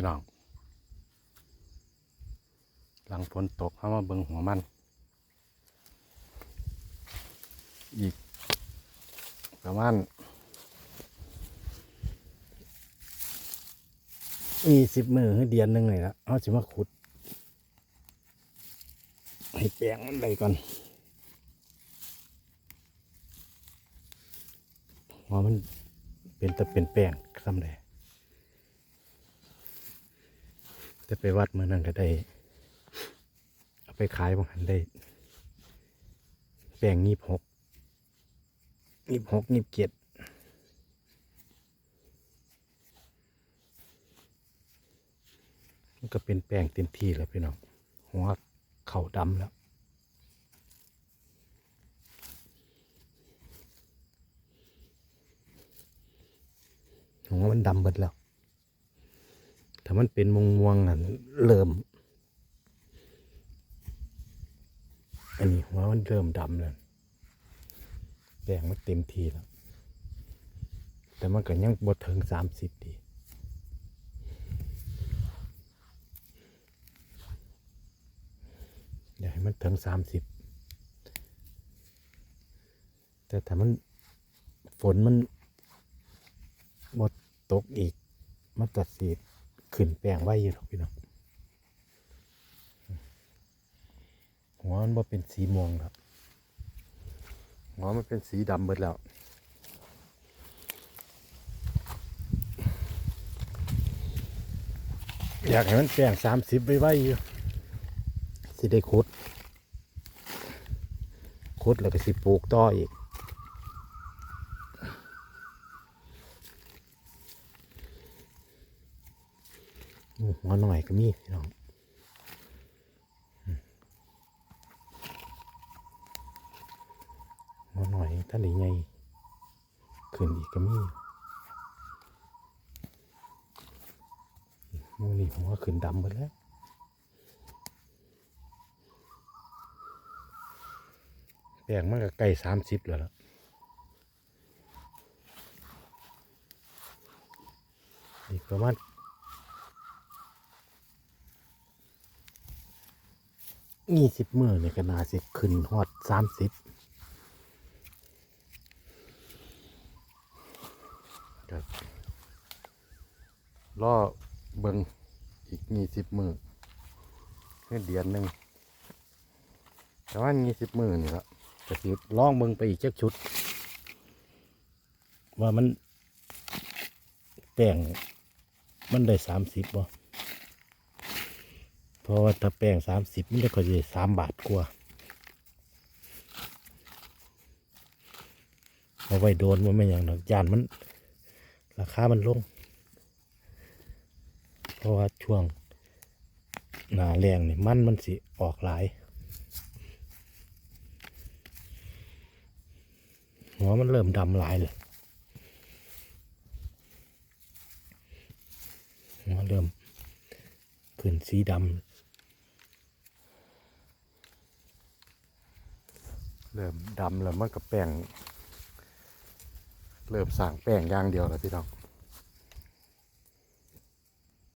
พี่น้อง หลังฝนตกเข้ามาเบิงหัวมัน อีก ประมาณมีสิบมือเดือนหนึ่งเลยละเอาสิมาขุด ให้แปลงมันได้ก่อนว่ามันเป็นแต่เป็นแป้งซ้ำเลย จะไปวัดเมื่อนั้นก็ได้ เอาไปขายบางหันได้ แป้งยี่หกยี่หกยี่เจ็ดมันก็เป็นแป้งเต็มที่แล้วพี่น้องหัวเข่าดำแล้ว หัวมันดำเบิดแล้ว ถ้ามันเป็นมงมวงอะเริ่ม อันนี้หัวมันเริ่มดำแล้วแป้งมันเต็มทีแล้ว แต่มันก็ยังบดถึงสามสิบดีอยากให้มันถึงสามสิบแต่ถ้ามันฝนมันบดตกอีก มันตัดสี ขึ้นแปลงไว้อยู่หรอกพี่น้องหัวมันบ่เป็นสีม่วงครับหัวมันเป็นสีดำเบิดแล้วอยากให้มันแปลงสามสิบไว้ไว้อยู่สิได้ขุดขุดแล้วก็สิปลูกต่ออีก หัวหน่อยก็มีพี่น้องหัวหน่อยท่านได้ไงขึ้นอีกก็มีโมนี่หัวขึ้นดำหมดแล้วแปลงมันก็ใกล้สามสิบแล้วล่ะอีกประมาณ ยี่สิบมือเนี่ยก็น่าสิบขึ้นฮอดสามสิบครับรอเบิงอีกยี่สิบมือเพื่อเดือนหนึ่งแต่ว่ายี่สิบมือนี่ละจะสิล่องเบิงไปอีกจักชุด ว่ามันแป้งมันได้สามสิบบ่ เพราะว่าถ้าแป้งสามสิบมันจะก็จะสามบาทกว่าเอาไว้โดนมันไม่อย่างดอกยานมันราคามันลง เพราะว่าช่วงหนาแรงนี่มันมันสิออกหลายหัวมันเริ่มดำหลายเลยหัวเริ่มขึ้นสีดำ เริ่มดำแล้วมันก็แป้ง เริ่มสั่งแป้งอย่างเดียวแล้วพี่น้อง